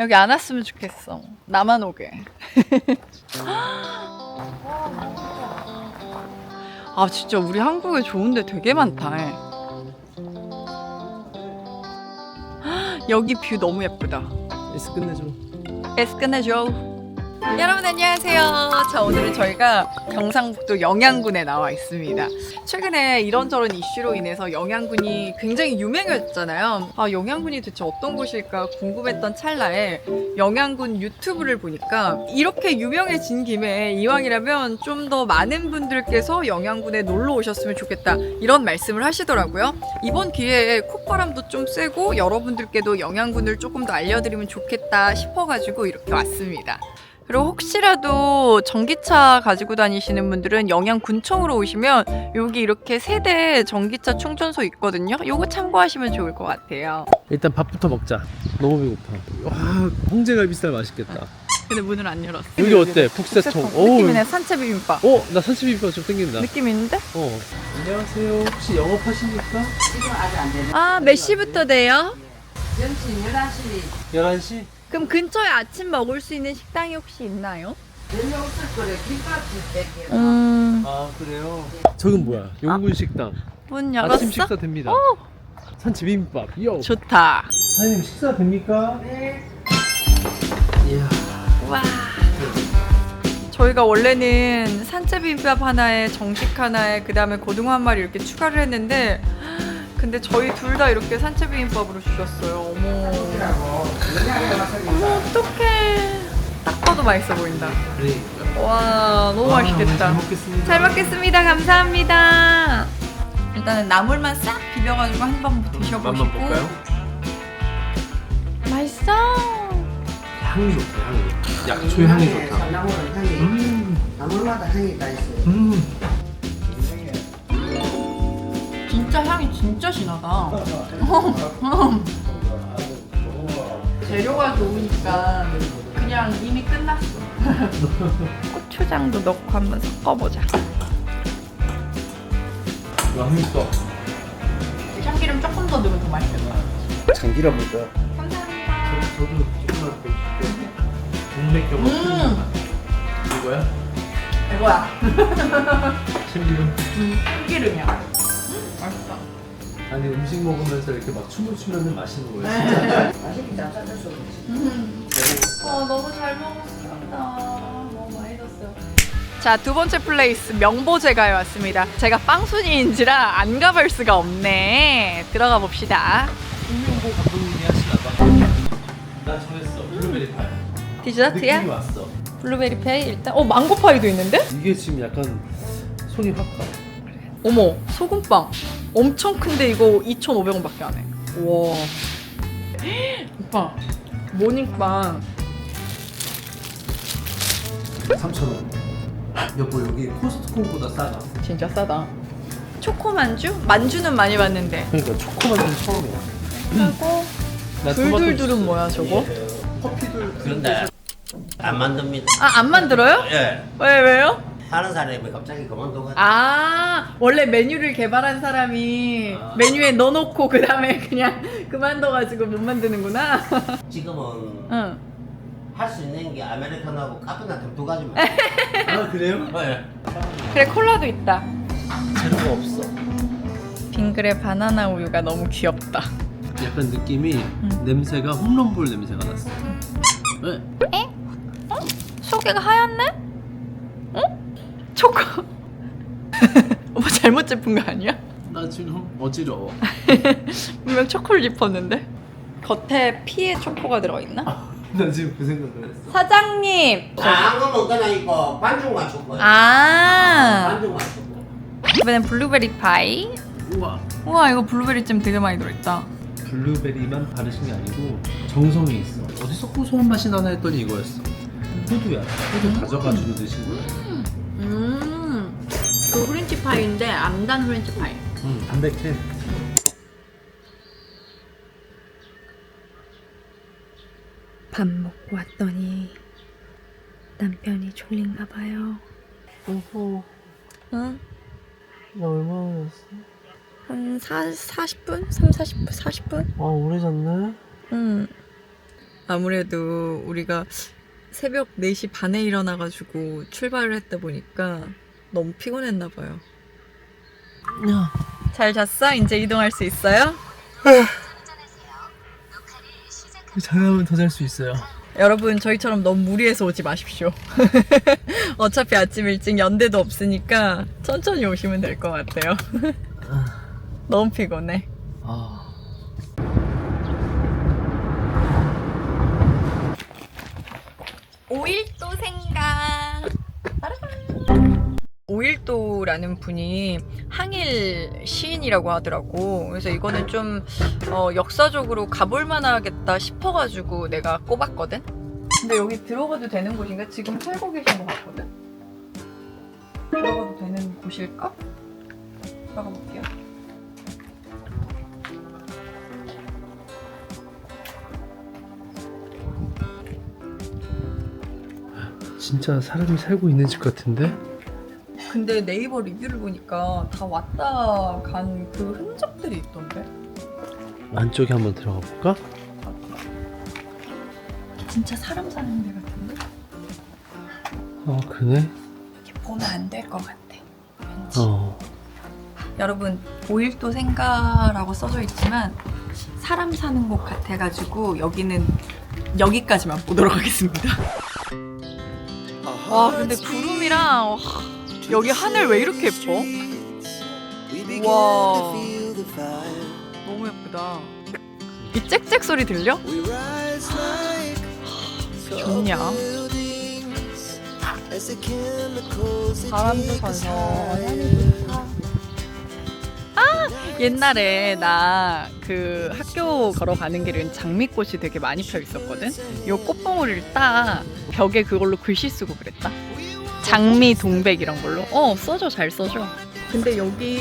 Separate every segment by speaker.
Speaker 1: 여기 안 왔으면 좋겠어. 나만 오게. 아 진짜 우리 한국에 좋은데 되게 많다. 여기 뷰 너무 예쁘다.
Speaker 2: 에스 끝내줘.
Speaker 1: 에스 끝내줘. 여러분 안녕하세요. 자 오늘은 저희가 경상북도 영양군에 나와 있습니다. 최근에 이런저런 이슈로 인해서 영양군이 굉장히 유명해졌잖아요. 아 영양군이 대체 어떤 곳일까 궁금했던 찰나에 영양군 유튜브를 보니까 이렇게 유명해진 김에 이왕이라면 좀 더 많은 분들께서 영양군에 놀러 오셨으면 좋겠다 이런 말씀을 하시더라고요. 이번 기회에 콧바람도 좀 쐬고 여러분들께도 영양군을 조금 더 알려드리면 좋겠다 싶어가지고 이렇게 왔습니다. 그리고 혹시라도 전기차 가지고 다니시는 분들은 영양 군청으로 오시면 여기 이렇게 세대 전기차 충전소 있거든요. 요거 참고하시면 좋을 것 같아요.
Speaker 2: 일단 밥부터 먹자. 너무 배고파. 와 홍제갈비살 맛있겠다.
Speaker 1: 근데 문을 안 열었어.
Speaker 2: 여기 어때? 북새통.
Speaker 1: 느낌이네 산채 비빔밥.
Speaker 2: 어, 나 산치비빔밥 좀 땡긴다.
Speaker 1: 느낌 있는데?
Speaker 2: 어. 안녕하세요. 혹시 영업하십니까?
Speaker 1: 아, 몇 시부터 돼요?
Speaker 3: 점심 11시
Speaker 2: 11시?
Speaker 1: 그럼 근처에 아침 먹을 수 있는 식당이 혹시 있나요?
Speaker 3: 전혀 없을 거래 김밥집 뺄게요
Speaker 1: 음,
Speaker 2: 아 그래요. 저건 뭐야? 용군 식당.
Speaker 1: 문 열었어?
Speaker 2: 아침 식사 됩니다. 산치 비빔밥. 요.
Speaker 1: 좋다.
Speaker 2: 사장님 식사 됩니까?
Speaker 3: 네
Speaker 2: 이야.
Speaker 1: 와. 저희가 원래는 산채 비빔밥 하나에 정식 하나에 그 다음에 고등어 한 마리 이렇게 추가를 했는데 근데 저희 둘 다 이렇게 산채 비빔밥으로 주셨어요. 어머. 어머 어떡해. 딱 봐도 맛있어 보인다. 와 너무 맛있겠다.
Speaker 2: 잘 먹겠습니다.
Speaker 1: 잘 먹겠습니다. 감사합니다. 일단은 나물만 싹 비벼가지고 한번 드셔보시고.
Speaker 2: 맛만 볼까요?
Speaker 1: 맛있어.
Speaker 2: 향이 좋다. 향이. 약초 향이 좋다.
Speaker 3: 향이
Speaker 2: 음.
Speaker 3: 나물마다 향이 다 있어요
Speaker 2: 음.
Speaker 1: 진짜 향이 진짜 진하다. 재료가 좋으니까 그냥 이미 끝났어. 고추장도 넣고 한번 섞어보자.
Speaker 2: 와 맛있어.
Speaker 1: 참기름 조금 더 넣으면 더 맛있겠다.
Speaker 2: 참기름 먹어요.
Speaker 1: 감사합니다.
Speaker 2: 저도 조금만 더 줄게요. 동맥경화
Speaker 1: 음.
Speaker 2: 이거야?
Speaker 1: 이거야.
Speaker 2: 참기름.
Speaker 1: 음, 참기름이야.
Speaker 2: 아니 음식 먹으면서 이렇게 막 춤을 추면 맛있는 거예요. 진짜.
Speaker 3: 맛있게 잘 싸줘서 그렇지
Speaker 1: 음. 어, 너무 잘 먹었습니다. 너무 많이 줬어요. 자, 두 번째 플레이스 명보제가에 왔습니다. 제가 빵순이인지라 안 가볼 수가 없네. 들어가 봅시다.
Speaker 2: 홍명보 감독님이 하시나 봐. 나 정했어. 블루베리 파이.
Speaker 1: 디저트야?
Speaker 2: 느낌이 왔어.
Speaker 1: 블루베리 파이 일단. 어, 망고 파이도 있는데?
Speaker 2: 이게 지금 약간 손이 확 가.
Speaker 1: 어머, 소금빵. 엄청 큰데 이거 2,500원밖에 안 해. 우와. 오빠, 모닝빵.
Speaker 2: 3,000원. 여보 여기 코스트코보다 싸다.
Speaker 1: 진짜 싸다. 초코 만주? 만주는 많이 봤는데.
Speaker 2: 그러니까 초코만은 처음이야.
Speaker 1: 하고
Speaker 2: 나
Speaker 1: 둘둘둘은 뭐야 저거?
Speaker 2: 커피들
Speaker 4: 그런데 안 만듭니다.
Speaker 1: 아 안 만들어요?
Speaker 4: 예.
Speaker 1: 왜 왜요?
Speaker 4: 하는 사람이 갑자기 그만두고
Speaker 1: 아 원래 메뉴를 개발한 사람이
Speaker 2: 아.
Speaker 1: 메뉴에 넣어놓고 그 다음에 그냥 그만둬가지고 못 만드는구나.
Speaker 4: 지금은
Speaker 1: 응.
Speaker 4: 할 수 있는 게 아메리카노하고 카페나 두 가지만.
Speaker 2: 아 그래요?
Speaker 4: 예.
Speaker 1: 그래 콜라도 있다.
Speaker 2: 재료가 없어.
Speaker 1: 빙그레 바나나 우유가 너무 귀엽다.
Speaker 2: 약간 느낌이 냄새가 홈런볼 냄새가 났어. 네.
Speaker 1: 속에가 하얗네? 응? 초코. 뭐 잘못 제품 거 아니야?
Speaker 2: 나 지금 어지러워.
Speaker 1: 분명 초코를 짚었는데. 겉에 피에 초코가 들어있나?
Speaker 2: 나 지금 그 생각을 했어.
Speaker 1: 사장님.
Speaker 4: 나한거 먹거나 이거 반죽만 줄 거야.
Speaker 1: 아.
Speaker 4: 반죽만 줄 거야.
Speaker 1: 이번엔 블루베리 파이.
Speaker 2: 우와.
Speaker 1: 우와 이거 블루베리 잼 되게 많이 들어있다.
Speaker 2: 블루베리만 바르신 게 아니고 정성이 있어. 어디서 고소한 맛이 나나 했더니 이거였어. 호두야. 호두 다져가지고 드신 거야.
Speaker 1: 음. 그 프렌치 파이인데 안단 프렌치 파이.
Speaker 2: 음, 담백해.
Speaker 5: 밥 먹고 왔더니 남편이 졸린가 봐요.
Speaker 2: 오호.
Speaker 1: 응?
Speaker 2: 나 얼마나 잤어?
Speaker 1: 한 4, 40분? 3, 40분? 40분?
Speaker 2: 아 오래 잤네.
Speaker 1: 응. 아무래도 우리가 새벽 4시 반에 일어나가지고 출발을 했다 보니까 너무 피곤했나 봐요. 잘 잤어? 이제 이동할 수 있어요?
Speaker 2: 잘하면 더 잘 수 있어요.
Speaker 1: 여러분 저희처럼 너무 무리해서 오지 마십시오. 어차피 아침 일찍 연대도 없으니까 천천히 오시면 될 것 같아요. 너무 피곤해.
Speaker 2: 아.
Speaker 1: 오일도 생각. 오일도라는 분이 항일 시인이라고 하더라고. 그래서 이거는 좀 어, 역사적으로 가볼 만하겠다 싶어가지고 내가 꼽았거든. 근데 여기 들어가도 되는 곳인가? 지금 살고 계신 것 같거든. 들어가도 되는 곳일까? 들어가 볼게요.
Speaker 2: 진짜 사람이 살고 있는 집 같은데?
Speaker 1: 근데 네이버 리뷰를 보니까 다 왔다 간 그 흔적들이 있던데.
Speaker 2: 안쪽에 한번 들어가 볼까?
Speaker 1: 진짜 사람 사는 데 같은데?
Speaker 2: 어, 그러네.
Speaker 1: 이렇게 보면 안 될 것 같아. 왠지.
Speaker 2: 어.
Speaker 1: 여러분, 오일도 생가라고 써져 있지만 사람 사는 곳 같아가지고 여기는 여기까지만 보도록 하겠습니다. 와, 근데 구름이랑 와, 여기 하늘 왜 이렇게 예뻐? 와, 너무 예쁘다. 이 짹짹 소리 들려? 좋냐? 바람도 좋다. 아 옛날에 나 그 학교 걸어가는 길은 장미꽃이 되게 많이 펴 있었거든. 요 꽃봉오리를 따 벽에 그걸로 글씨 쓰고 그랬다. 장미 동백 이런 걸로. 어 써줘 잘 써줘. 근데 여기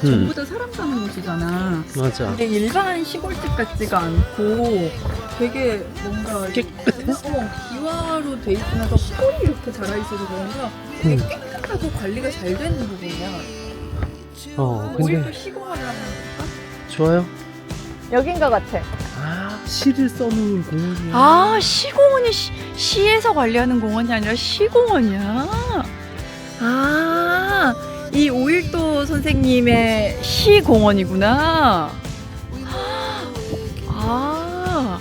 Speaker 1: 전부 다 사람 사는 곳이잖아.
Speaker 2: 맞아.
Speaker 1: 근데 일반 시골집 같지가 않고 되게 뭔가
Speaker 2: 깨끗해?
Speaker 1: 어, 기와로 돼 있으면서 털이 이렇게 자라 있어서 그런가 되게
Speaker 2: 응.
Speaker 1: 깨끗하고 관리가 잘 되는 부분이야.
Speaker 2: 어, 근데
Speaker 1: 시공을 하는 걸까?
Speaker 2: 좋아요?
Speaker 1: 여긴 것 같아.
Speaker 2: 아, 시를 써놓은 공원이야.
Speaker 1: 아 시공원이 시, 시에서 관리하는 공원이 아니라 시공원이야. 아이 오일도 선생님의 시공원이구나. 아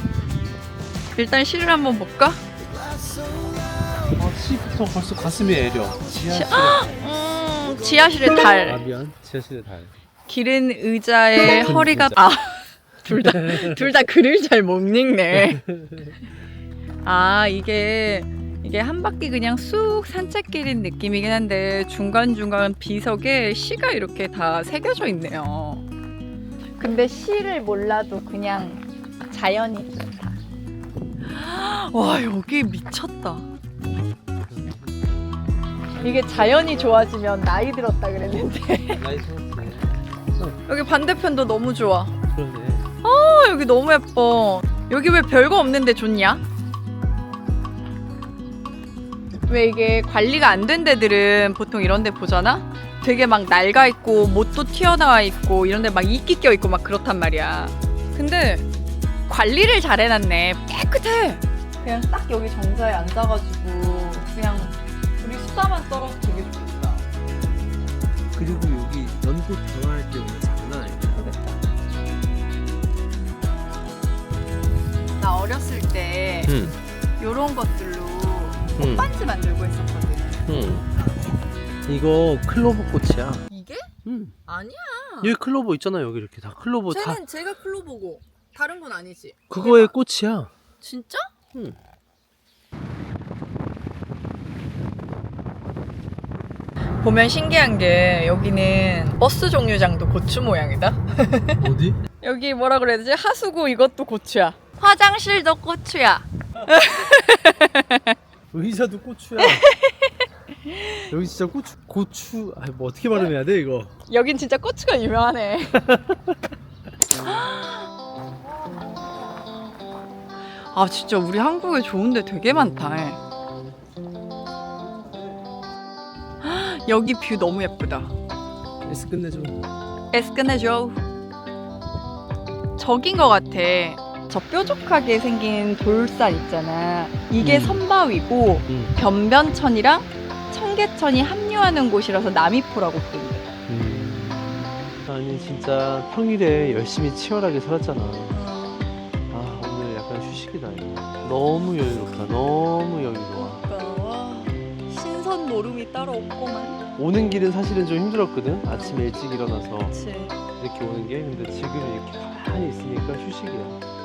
Speaker 1: 일단 시를 한번 볼까?
Speaker 2: 아, 시부터 벌써 가슴이 애려. 지하실에.
Speaker 1: 음 지하실의 달.
Speaker 2: 아, 미안. 지하실의 달.
Speaker 1: 기른 의자에
Speaker 2: 큰
Speaker 1: 허리가
Speaker 2: 의자.
Speaker 1: 아 둘 다 둘 다 글을 잘 못 읽네. 아 이게 이게 한 바퀴 그냥 쑥 산책길인 느낌이긴 한데 중간 중간 비석에 시가 이렇게 다 새겨져 있네요. 근데 시를 몰라도 그냥 자연이 좋다. 와 여기 미쳤다. 이게 자연이 좋아지면 나이 들었다 그랬는데. 여기 반대편도 너무 좋아. 아, 여기 너무 예뻐. 여기 왜 별거 없는데 좋냐? 왜 이게 관리가 안 된 데들은 보통 이런 데 보잖아? 되게 막 낡아 있고 못도 튀어나와 있고 이런 데 막 이끼 껴 있고 막 그렇단 말이야. 근데 관리를 잘 해놨네. 깨끗해. 그냥 딱 여기 정자에 앉아가지고 그냥 우리 수다만 떨어도 되게 좋겠다.
Speaker 2: 그리고 여기 연꽃 변화할 때
Speaker 1: 때
Speaker 2: 응.
Speaker 1: 요런 것들로
Speaker 2: 응.
Speaker 1: 반지 만들고 했었거든.
Speaker 2: 응. 이거 클로버 꽃이야.
Speaker 1: 이게?
Speaker 2: 응.
Speaker 1: 아니야.
Speaker 2: 여기 클로버 있잖아. 여기 이렇게 다 클로버 다.
Speaker 1: 쟤는 제가 클로보고 다른 건 아니지.
Speaker 2: 그거의
Speaker 1: 대박.
Speaker 2: 꽃이야.
Speaker 1: 진짜?
Speaker 2: 응.
Speaker 1: 보면 신기한 게 여기는 버스 정류장도 고추 모양이다.
Speaker 2: 어디?
Speaker 1: 여기 뭐라 그래야 되지? 하수구 이것도 고추야. 화장실도 고추야.
Speaker 2: 의자도 고추야. 여기 진짜 고추 고추 아 뭐 어떻게 발음해야 돼 이거?
Speaker 1: 여긴 진짜 고추가 유명하네. 아 진짜 우리 한국에 좋은데 되게 많다. 여기 뷰 너무 예쁘다.
Speaker 2: 에스 끝내줘.
Speaker 1: 에스 끝내줘. 저긴 것 같아. 저 뾰족하게 생긴 돌산 있잖아. 이게
Speaker 2: 음.
Speaker 1: 선바위고
Speaker 2: 음.
Speaker 1: 변변천이랑 청계천이 합류하는 곳이라서 남이포라고 부른대.
Speaker 2: 음. 아니 진짜 평일에 열심히 치열하게 살았잖아. 아 오늘 약간 휴식이다. 이거. 너무 여유롭다. 너무 여유로워.
Speaker 1: 신선 노름이 따로 없고만.
Speaker 2: 오는 길은 사실은 좀 힘들었거든. 아침에 일찍 일어나서
Speaker 1: 그치.
Speaker 2: 이렇게 오는 게. 근데 지금 이렇게 가만히 있으니까 휴식이야.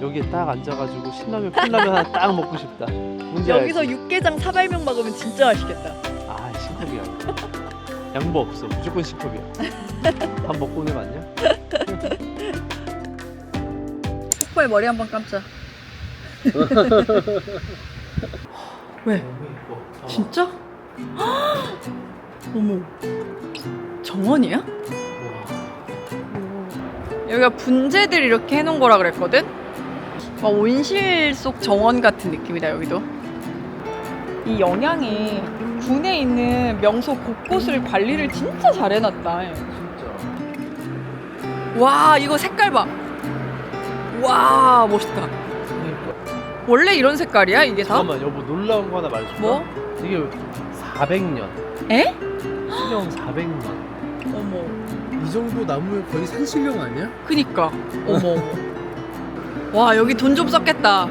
Speaker 2: 여기에 딱 앉아가지고 신라면 컵라면 하나 딱 먹고 싶다. 뭔지
Speaker 1: 여기서
Speaker 2: 알지?
Speaker 1: 육개장 사발면 먹으면 진짜 맛있겠다.
Speaker 2: 아 신컵이야. 양보 없어. 무조건 신컵이야. 밥 먹고 오는 거 아니야?
Speaker 1: 폭포에 머리 한 번 감자. 왜? 진짜? 어머. 정원이야? 여기가 분재들 이렇게 해놓은 거라 그랬거든? 막 온실 속 정원 같은 느낌이다 여기도 이 영양이 군에 있는 명소 곳곳을 관리를 진짜 잘 해놨다
Speaker 2: 진짜.
Speaker 1: 와 이거 색깔 봐 와 멋있다
Speaker 2: 그러니까.
Speaker 1: 원래 이런 색깔이야 이게 다?
Speaker 2: 잠깐만 여보 놀라운 거 하나 말해줄까?
Speaker 1: 뭐?
Speaker 2: 이게 400년.
Speaker 1: 에?
Speaker 2: 수령 400년.
Speaker 1: 어머
Speaker 2: 이 정도 나무에 거의 산신령 아니야?
Speaker 1: 그니까 어머 어머 와 여기 돈 좀 썼겠다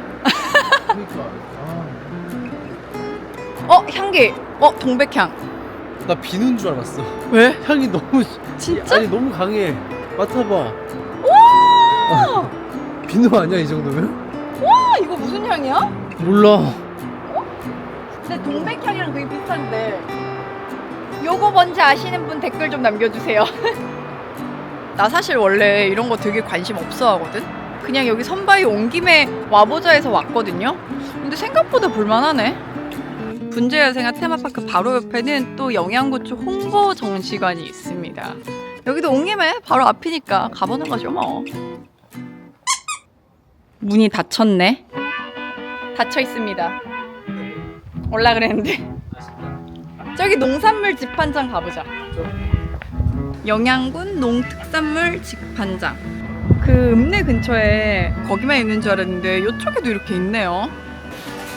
Speaker 2: 그러니까. 아,
Speaker 1: 어 향기 어 동백향
Speaker 2: 나 비누인 줄 알았어.
Speaker 1: 왜?
Speaker 2: 향이 너무
Speaker 1: 진짜?
Speaker 2: 아니 너무 강해. 맡아봐. 아, 비누 아니야 이 정도면?
Speaker 1: 아 이거 무슨 향이야?
Speaker 2: 몰라.
Speaker 1: 근데 동백향이랑 되게 비슷한데 요거 뭔지 아시는 분 댓글 좀 남겨주세요 나 사실 원래 이런 거 되게 관심 없어 하거든 그냥 여기 선바위 온 김에 와보자 해서 왔거든요. 근데 생각보다 볼만하네. 분재여생아 테마파크 바로 옆에는 또 영양고추 홍보 정시관이 있습니다. 여기도 온 김에 바로 앞이니까 가보는 거죠 뭐. 문이 닫혔네. 닫혀 있습니다. 올라 그랬는데. 저기 농산물 집판장 가보자. 영양군 농특산물 집판장 그 읍내 근처에 거기만 있는 줄 알았는데 이쪽에도 이렇게 있네요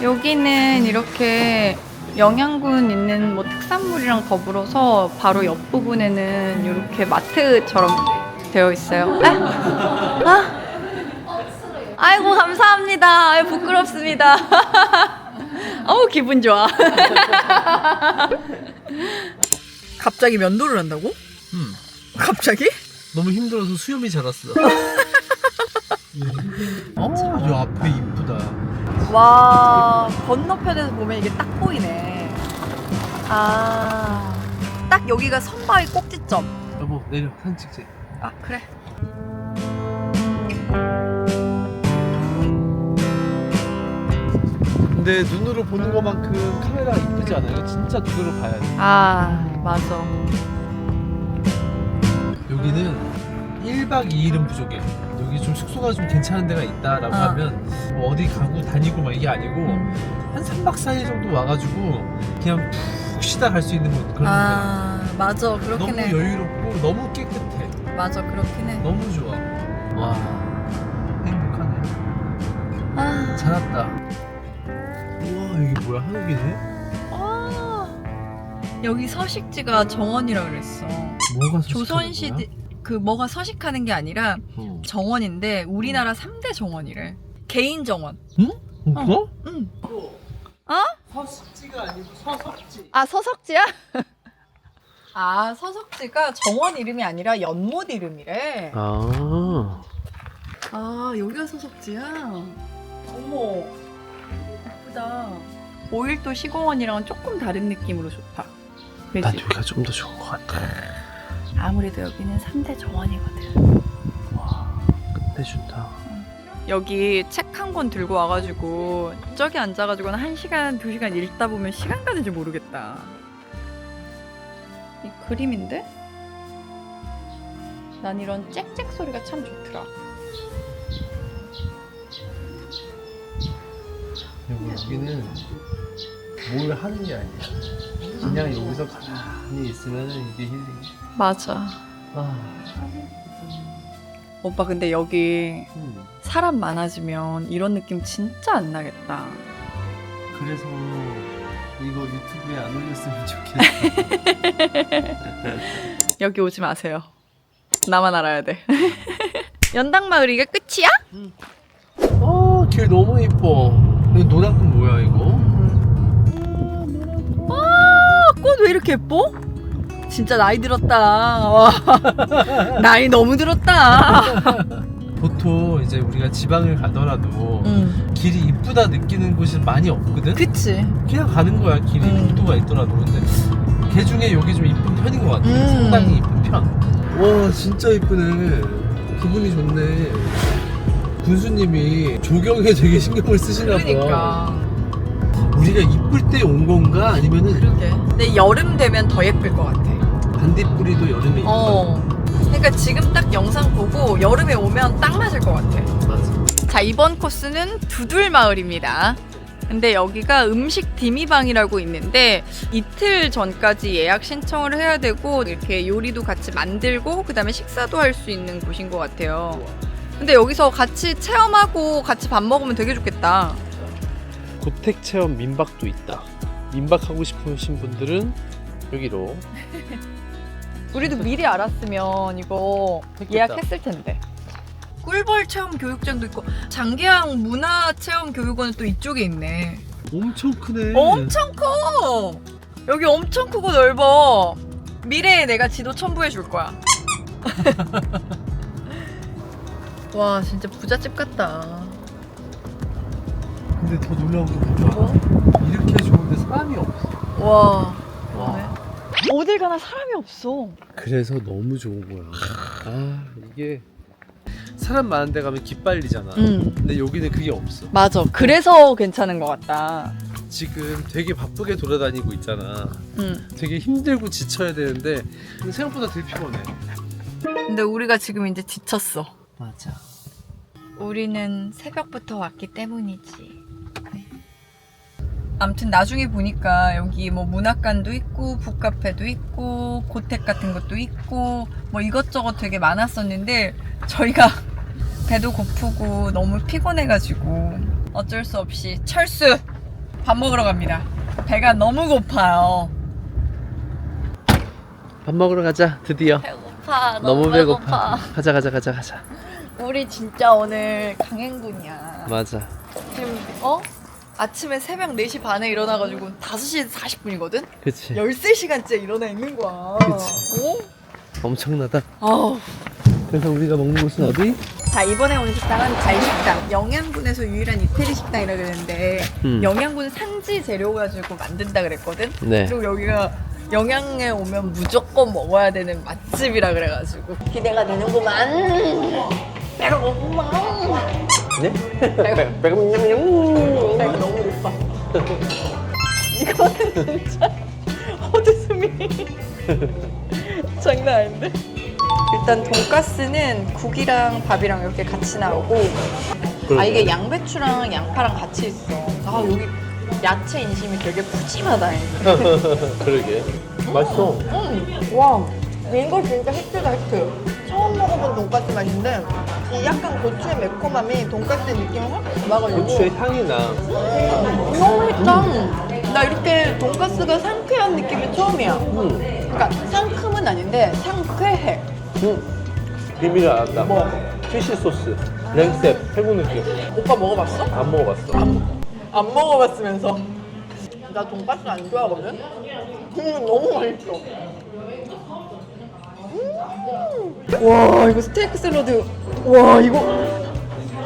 Speaker 1: 여기는 이렇게 영양군 있는 뭐 특산물이랑 더불어서 바로 옆 부분에는 이렇게 마트처럼 되어 있어요 아? 아? 아이고 감사합니다 아유, 부끄럽습니다 어우 기분 좋아. 갑자기 면도를 한다고?
Speaker 2: 음.
Speaker 1: 갑자기?
Speaker 2: 너무 힘들어서 수염이 자랐어. 어, 이 앞에 이쁘다.
Speaker 1: 와 건너편에서 보면 이게 딱 보이네. 아, 딱 여기가 선바위 꼭지점.
Speaker 2: 여보 내려 사진 찍지.
Speaker 1: 아 그래.
Speaker 2: 근데 눈으로 보는 것만큼 카메라가 이쁘지 않아요? 진짜 눈으로 봐야 돼.
Speaker 1: 아 맞아.
Speaker 2: 여기는 1박 2일은 부족해. 여기 좀 숙소가 좀 괜찮은 데가 있다라고
Speaker 1: 어.
Speaker 2: 하면 뭐 어디 가고 다니고 막 이게 아니고 한 3박 4일 정도 와가지고 그냥 푹 쉬다 갈 수 있는 곳 그런
Speaker 1: 아 맞아
Speaker 2: 데 너무
Speaker 1: 그렇긴 해.
Speaker 2: 여유롭고 너무 깨끗해.
Speaker 1: 맞아 그렇긴 해.
Speaker 2: 너무 좋아. 와 행복하네.
Speaker 1: 아,
Speaker 2: 잘 왔다. 우와 이게 뭐야 한옥이네?
Speaker 1: 아 여기 서식지가 정원이라 그랬어.
Speaker 2: 뭐가
Speaker 1: 조선시대 그 뭐가 서식하는 게 아니라
Speaker 2: 어.
Speaker 1: 정원인데 우리나라 3대 정원이래. 개인 정원.
Speaker 2: 어?
Speaker 1: 응.
Speaker 2: 서식지가 아니고 서석지.
Speaker 1: 아 서석지야? 아 서석지가 정원 이름이 아니라 연못 이름이래.
Speaker 2: 아.
Speaker 1: 아 여기가 서석지야. 어머 예쁘다. 오일도 시공원이랑은 조금 다른 느낌으로 좋다. 그지?
Speaker 2: 난 여기가 좀 더 좋은 것 같아.
Speaker 1: 아무래도 여기는 3대 정원이거든.
Speaker 2: 와 끝내 준다.
Speaker 1: 여기 책 한 권 들고 와가지고 저기 앉아가지고 한 시간 두 시간 읽다 보면 시간 가는 줄 모르겠다. 이 그림인데? 난 이런 짹짹 소리가 참 좋더라.
Speaker 2: 여기 여기는 뭘 하는 게 아니야. 그냥 여기서 가만히 있으면 이게 힐링.
Speaker 1: 맞아.
Speaker 2: 아.
Speaker 1: 오빠 근데 여기
Speaker 2: 음.
Speaker 1: 사람 많아지면 이런 느낌 진짜 안 나겠다.
Speaker 2: 그래서 이거 유튜브에 안 올렸으면 좋겠어.
Speaker 1: 여기 오지 마세요. 나만 알아야 돼. 연당마을 이게 끝이야?
Speaker 2: 아, 길 너무 이뻐. 이 노란 건 뭐야 이거?
Speaker 1: 꽃왜 이렇게 예뻐? 진짜 나이 들었다. 와. 나이 너무 들었다.
Speaker 2: 보통 이제 우리가 지방을 가더라도
Speaker 1: 응.
Speaker 2: 길이 이쁘다 느끼는 곳이 많이 없거든.
Speaker 1: 그치.
Speaker 2: 그냥 가는 거야 길이
Speaker 1: 음.
Speaker 2: 국도가 있더라도 근데 걔 중에 여기 좀 이쁜 편인 것 같아.
Speaker 1: 음.
Speaker 2: 상당히 이쁜 편. 와 진짜 이쁘네. 기분이 좋네. 군수님이 조경에 되게 신경을 쓰시나 봐.
Speaker 1: 그러니까.
Speaker 2: 우리가 이쁠 때 온 건가 아니면은
Speaker 1: 그러게. 근데 여름 되면 더 예쁠 것 같아.
Speaker 2: 반딧불이도 여름에.
Speaker 1: 어. 그러니까 지금 딱 영상 보고 여름에 오면 딱 맞을 것 같아.
Speaker 2: 맞아.
Speaker 1: 자, 이번 코스는 두들마을입니다. 근데 여기가 음식 디미방이라고 있는데 이틀 전까지 예약 신청을 해야 되고 이렇게 요리도 같이 만들고 그다음에 식사도 할 수 있는 곳인 것 같아요. 근데 여기서 같이 체험하고 같이 밥 먹으면 되게 좋겠다.
Speaker 2: 고택 체험 민박도 있다. 민박하고 싶으신 분들은 여기로
Speaker 1: 우리도 미리 알았으면 이거
Speaker 2: 했겠다.
Speaker 1: 예약했을 텐데. 꿀벌 체험 교육장도 있고 장기항 문화 체험 교육원은 또 이쪽에 있네.
Speaker 2: 엄청 크네.
Speaker 1: 엄청 커. 여기 엄청 크고 넓어. 미래에 내가 지도 첨부해 줄 거야. 와 진짜 부잣집 같다.
Speaker 2: 근데 더 놀라운 게 뭐죠? 이렇게 좋은데 사람이 없어.
Speaker 1: 와.
Speaker 2: 와.
Speaker 1: 어딜 가나 사람이 없어.
Speaker 2: 그래서 너무 좋은 거야. 아 이게 사람 많은 데 가면 기빨리잖아.
Speaker 1: 응.
Speaker 2: 근데 여기는 그게 없어.
Speaker 1: 맞아. 그래서 괜찮은 것 같다.
Speaker 2: 지금 되게 바쁘게 돌아다니고 있잖아.
Speaker 1: 응.
Speaker 2: 되게 힘들고 지쳐야 되는데 생각보다 덜 피곤해.
Speaker 1: 근데 우리가 지금 이제 지쳤어.
Speaker 2: 맞아.
Speaker 1: 우리는 새벽부터 왔기 때문이지. 아무튼 나중에 보니까 여기 뭐 문학관도 있고 북카페도 있고 고택 같은 것도 있고 뭐 이것저것 되게 많았었는데 저희가 배도 고프고 너무 피곤해가지고 어쩔 수 없이 철수 밥 먹으러 갑니다. 배가 너무 고파요.
Speaker 2: 밥 먹으러 가자. 드디어.
Speaker 1: 배고파.
Speaker 2: 너무 배고파. 가자 가자 가자 가자.
Speaker 1: 우리 진짜 오늘 강행군이야.
Speaker 2: 맞아.
Speaker 1: 지금 어? 아침에 새벽 4시 반에 일어나가지고 5시 40분이거든?
Speaker 2: 그치.
Speaker 1: 13시간째 일어나 있는 거야.
Speaker 2: 그치. 엄청나다.
Speaker 1: 어? 아우.
Speaker 2: 그래서 우리가 먹는 곳은 어디?
Speaker 1: 자, 이번에 온 식당은 잘식당. 영양군에서 유일한 이태리 식당이라 그랬는데,
Speaker 2: 음.
Speaker 1: 영양군 산지 재료 가지고 만든다 그랬거든?
Speaker 2: 네.
Speaker 1: 그리고 여기가 영양에 오면 무조건 먹어야 되는 맛집이라 그래가지고. 기대가 되는구만. 배가 고프구만.
Speaker 2: 네?
Speaker 1: 배가, 배가 너무 고파. 이거는 진짜 헛웃음이 장난 아닌데? 일단 돈가스는 국이랑 밥이랑 이렇게 같이 나오고 아 이게 양배추랑 양파랑 같이 있어 아 여기 야채 인심이 되게 푸짐하다
Speaker 2: 그러게. 맛있어.
Speaker 1: 음, 와 이거 진짜 히트다 히트 처음 먹어본 돈가스 맛인데 이 약간 고추의 매콤함이 돈가스 느낌을 확 잡아가지고
Speaker 2: 고추의 향이 나.
Speaker 1: 너무 맛있다. 나 이렇게 돈가스가 상쾌한 느낌이 처음이야.
Speaker 2: 음.
Speaker 1: 그러니까 상큼은 아닌데 상쾌해.
Speaker 2: 음. 비밀을 알았다.
Speaker 1: 뭐?
Speaker 2: 피시 소스. 랭셉. 해군 느낌.
Speaker 1: 오빠 먹어봤어?
Speaker 2: 안 먹어봤어.
Speaker 1: 안 먹어봤으면서. 나 돈가스 안 좋아하거든. 음, 너무 맛있어. 음. 와 이거 스테이크 샐러드. 와 이거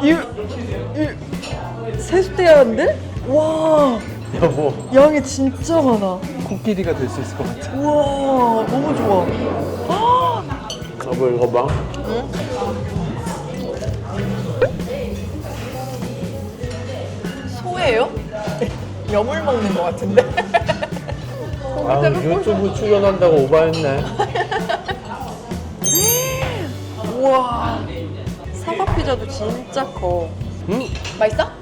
Speaker 1: 이, 이 세수대야인데? 와
Speaker 2: 여보.
Speaker 1: 양이 진짜 많아.
Speaker 2: 코끼리가 될 수 있을 것 같아.
Speaker 1: 우와 너무 좋아.
Speaker 2: 여보 이거 봐.
Speaker 1: 소예요? 염을 먹는 것 같은데.
Speaker 2: 아 유튜브 출연한다고 오바했네.
Speaker 1: 우와. 사과 피자도 진짜 커.
Speaker 2: 음.
Speaker 1: 맛있어?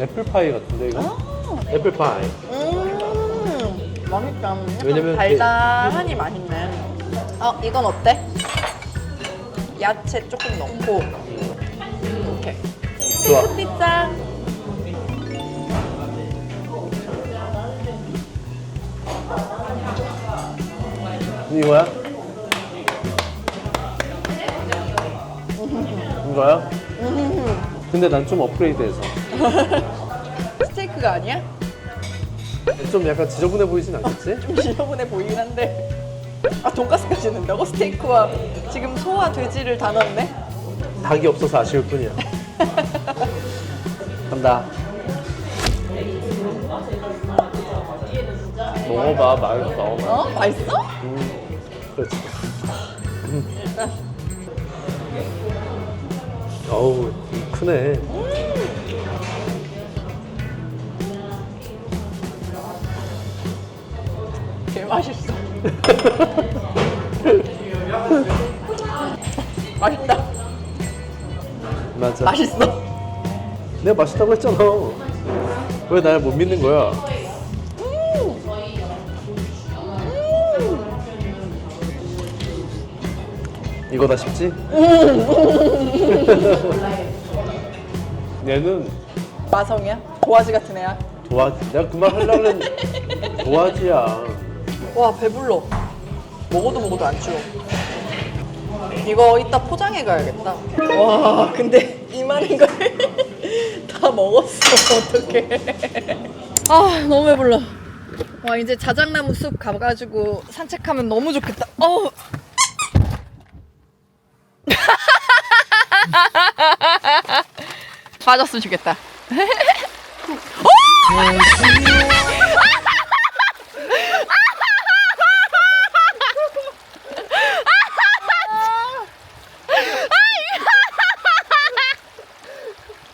Speaker 2: 애플파이 같은데 이거? 애플파이.
Speaker 1: 음 맛있다. 약간
Speaker 2: 왜냐면
Speaker 1: 달달하니 맛있네. 어 이건 어때? 야채 조금 넣고 이렇게
Speaker 2: 좋아.
Speaker 1: 커피짱.
Speaker 2: 이거야? 이거야? 근데 난 좀 업그레이드해서
Speaker 1: 스테이크가 아니야?
Speaker 2: 좀 약간 지저분해 보이진 않겠지?
Speaker 1: 좀 지저분해 보이긴 한데. 아 돈가스까지 넣는다고? 스테이크와 지금 소와 돼지를 다 넣었네?
Speaker 2: 닭이 없어서 아쉬울 뿐이야. 간다. 먹어봐, 맛있어.
Speaker 1: 어? 맛있어?
Speaker 2: 음, 그렇지. 어우, 크네.
Speaker 1: 개 맛있어. 맛있다.
Speaker 2: 맞아.
Speaker 1: 맛있어.
Speaker 2: 내가 맛있다고 했잖아. 왜 날 못 믿는 거야? 이거다 싶지? 얘는
Speaker 1: 마성이야? 도화지 같은 애야?
Speaker 2: 도화지. 내가 하려고 했는데 도화지야.
Speaker 1: 와 배불러. 먹어도 먹어도 안 추워. 이거 이따 포장해 가야겠다. 와 근데 이 많은 걸 다 먹었어 어떡해. 아 너무 배불러. 와 이제 자작나무 숲 가가지고 산책하면 너무 좋겠다. 어. 빠졌으면 좋겠다. 어!